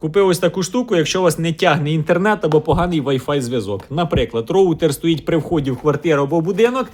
Купив ось таку штуку, якщо у вас не тягне інтернет або поганий Wi-Fi зв'язок. Наприклад, роутер стоїть при вході в квартиру або будинок,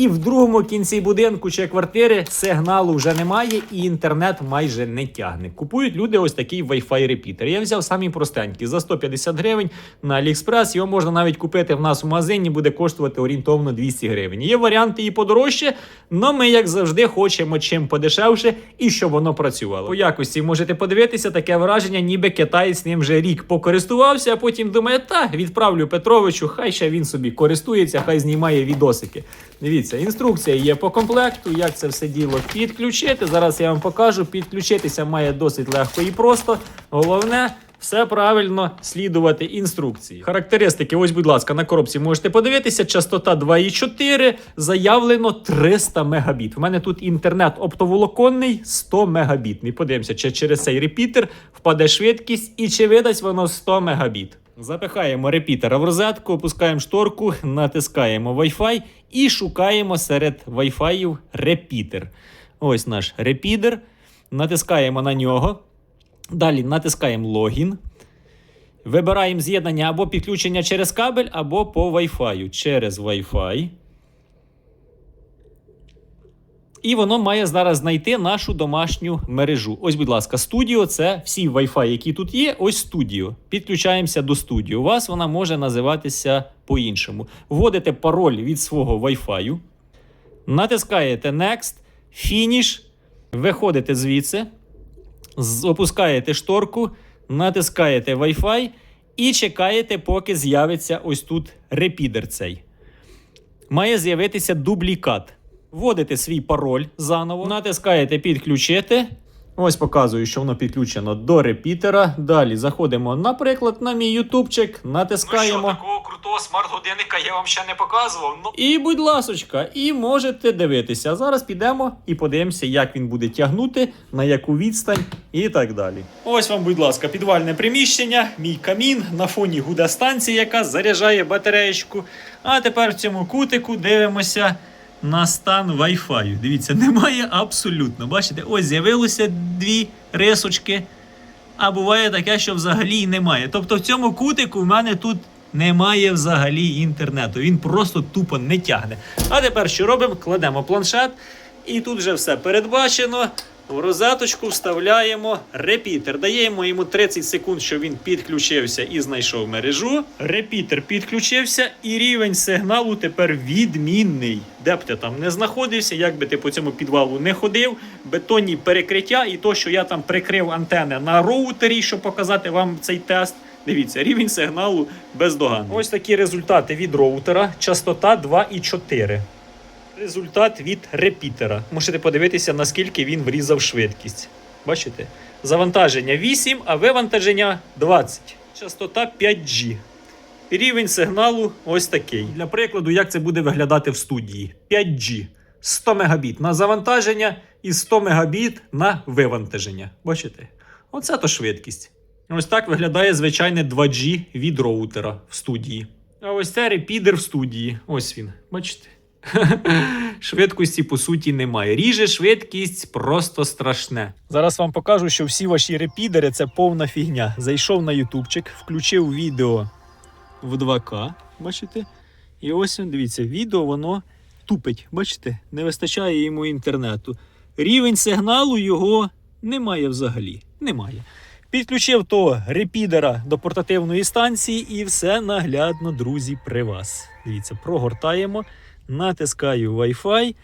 і в другому кінці будинку чи квартири сигналу вже немає, і інтернет майже не тягне. Купують люди ось такий Wi-Fi репітер. Я взяв самі простенький за 150 гривень на AliExpress. Його можна навіть купити в нас в магазині, буде коштувати орієнтовно 200 гривень. Є варіанти і подорожче, але ми, як завжди, хочемо чим подешевше і щоб воно працювало. По якості можете подивитися таке враження, ніби китаєць ним вже рік покористувався, а потім думає, та відправлю Петровичу, хай ще він собі користується, хай знімає відосики. Дивіться, інструкція є по комплекту, як це все діло підключити. Зараз я вам покажу. Підключитися має досить легко і просто. Головне. Все правильно слідувати інструкції. Характеристики, ось, будь ласка, на коробці можете подивитися. Частота 2,4, заявлено 300 мегабіт. У мене тут інтернет оптоволоконний 100 мегабітний. Подивимося, чи через цей репітер впаде швидкість і чи видасть воно 100 мегабіт. Запихаємо репітера в розетку, опускаємо шторку, натискаємо Wi-Fi і шукаємо серед Wi-Fi репітер. Ось наш репідер. Натискаємо на нього. Далі натискаємо логін. Вибираємо з'єднання або підключення через кабель, або по Wi-Fi. Через Wi-Fi. І воно має зараз знайти нашу домашню мережу. Ось, будь ласка, студіо це всі Wi-Fi, які тут є. Ось студіо. Підключаємося до студіо. У вас вона може називатися по-іншому. Вводите пароль від свого Wi-Fi, натискаєте Next, Finish, виходите звідси, опускаєте шторку, натискаєте Wi-Fi і чекаєте, поки з'явиться ось тут репідер цей має з'явитися дублікат. Вводите свій пароль заново, натискаєте підключити. Ось показую, що воно підключено до репітера. Далі заходимо, наприклад, на мій ютубчик, натискаємо. такого крутого смарт-годинника я вам ще не показував. Ну... І, будь ласочка, і можете дивитися. Зараз підемо і подивимося, як він буде тягнути, на яку відстань і так далі. Ось вам, будь ласка, підвальне приміщення, мій камін на фоні гуде станції, яка заряджає батареєчку. А тепер в цьому кутику дивимося на стан Wi-Fi. Дивіться, немає абсолютно. Бачите, ось з'явилося дві рисочки. А буває таке, що взагалі й немає. Тобто в цьому кутику в мене тут немає взагалі інтернету. Він просто тупо не тягне. А тепер що робимо? Кладемо планшет, і тут вже все передбачено. В розеточку вставляємо репітер. Даємо йому 30 секунд, щоб він підключився і знайшов мережу. Репітер підключився, і рівень сигналу тепер відмінний. Де б ти там не знаходився, як би ти по цьому підвалу не ходив, бетонні перекриття, і то, що я там прикрив антени на роутері, щоб показати вам цей тест. Дивіться, рівень сигналу бездоганний. Ось такі результати від роутера. Частота 2,4. Результат від репітера. Можете подивитися, наскільки він врізав швидкість. Бачите? Завантаження 8, а вивантаження 20. Частота 5G. Рівень сигналу ось такий. Для прикладу, як це буде виглядати в студії. 5G. 100 Мбіт на завантаження і 100 Мбіт на вивантаження. Бачите? Оце то швидкість. Ось так виглядає звичайне 2G від роутера в студії. А ось це репідер в студії. Ось він. Бачите? Швидкості по суті немає. Ріже швидкість просто страшне. Зараз вам покажу, що всі ваші репідери це повна фігня. Зайшов на ютубчик, включив відео в 2К. Бачите? І ось дивіться, відео воно тупить. Бачите? Не вистачає йому інтернету. Рівень сигналу його немає взагалі. Немає. Підключив того репідера до портативної станції, і все наглядно, друзі, при вас. Дивіться, прогортаємо, натискаю Wi-Fi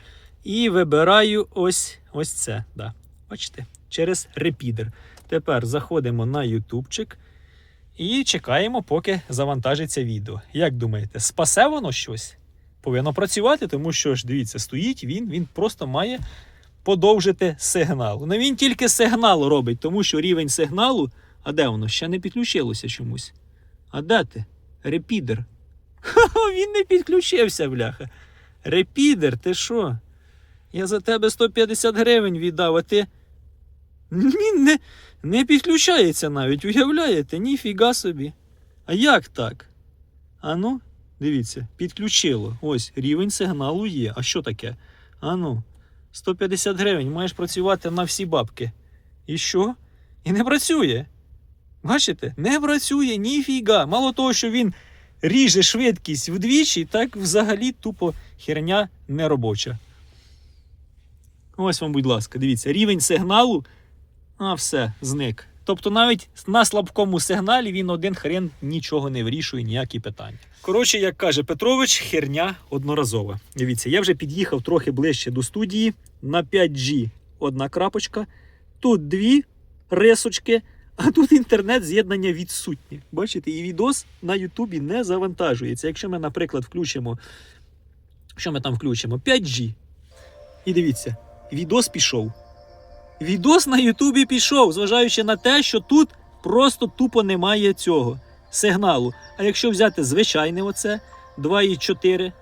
і вибираю ось, ось це. Да. Бачите? Через репідер. Тепер заходимо на ютубчик і чекаємо, поки завантажиться відео. Як думаєте, спасе воно щось? Повинно працювати, тому що ж дивіться, стоїть він, він просто має подовжити сигнал. Ну він тільки сигнал робить, тому що рівень сигналу. А де воно? Ще не підключилося чомусь. А де ти? Репідер. Ха-ха, він не підключився, бляха. Репідер, ти що? Я за тебе 150 гривень віддав, а ти. Він не, не підключається навіть, уявляєте? Ніфіга собі. А як так? Ану, дивіться, підключило. Ось рівень сигналу є. А що таке? Ану, 150 гривень, маєш працювати на всі бабки. І що? І не працює. Бачите, не працює ніфіга. Мало того, що він ріже швидкість вдвічі, так взагалі тупо херня неробоча. Ось вам, будь ласка, дивіться, рівень сигналу, а все, зник. Тобто навіть на слабкому сигналі він один хрен нічого не вирішує, ніякі питання. Коротше, як каже Петрович, херня одноразова. Дивіться, я вже під'їхав трохи ближче до студії. На 5G одна крапочка, тут дві рисочки, а тут інтернет-з'єднання відсутнє. Бачите, і відос на Ютубі не завантажується. Якщо ми, наприклад, включимо. Що ми там включимо? 5G. І дивіться, відос пішов. Відос на Ютубі пішов, зважаючи на те, що тут просто тупо немає цього сигналу. А якщо взяти звичайне оце 2,4,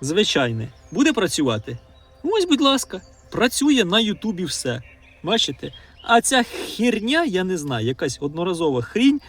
звичайне, буде працювати? Ось, будь ласка, працює на Ютубі все. Бачите? А ця херня, я не знаю, якась одноразова хрінь,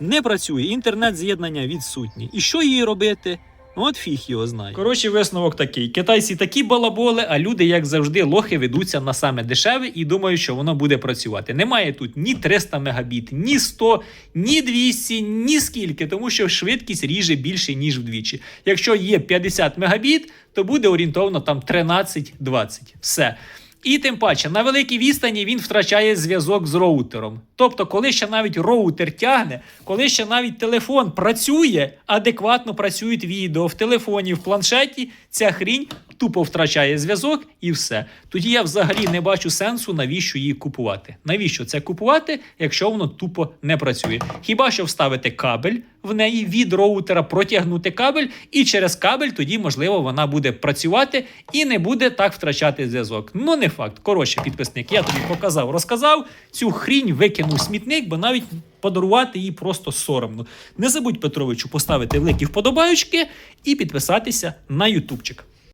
не працює. Інтернет-з'єднання відсутнє. І що їй робити? Ну, От фіг його знає. Коротше, висновок такий: китайці такі балаболи, а люди, як завжди, лохи ведуться на саме дешеве і думають, що воно буде працювати. Немає тут ні 300 мегабіт, ні 100, ні 200, ні скільки, тому що швидкість ріже більше, ніж вдвічі. Якщо є 50 мегабіт, то буде орієнтовно там 13-20. Все. І тим паче на великій відстані він втрачає зв'язок з роутером. Тобто, коли ще навіть роутер тягне, коли ще навіть телефон працює, адекватно працюють відео в телефоні, в планшеті, ця хрінь тупо втрачає зв'язок і все. Тоді я взагалі не бачу сенсу, навіщо її купувати. Навіщо це купувати, якщо воно тупо не працює? Хіба що вставити кабель в неї від роутера, протягнути кабель, і через кабель тоді, можливо, вона буде працювати і не буде так втрачати зв'язок. Ну, не факт. Коротше, підписник, я тобі показав, розказав. Цю хрінь викинув смітник, бо навіть подарувати її просто соромно. Не забудь Петровичу поставити великі вподобаючки і підписатися на ютубчик.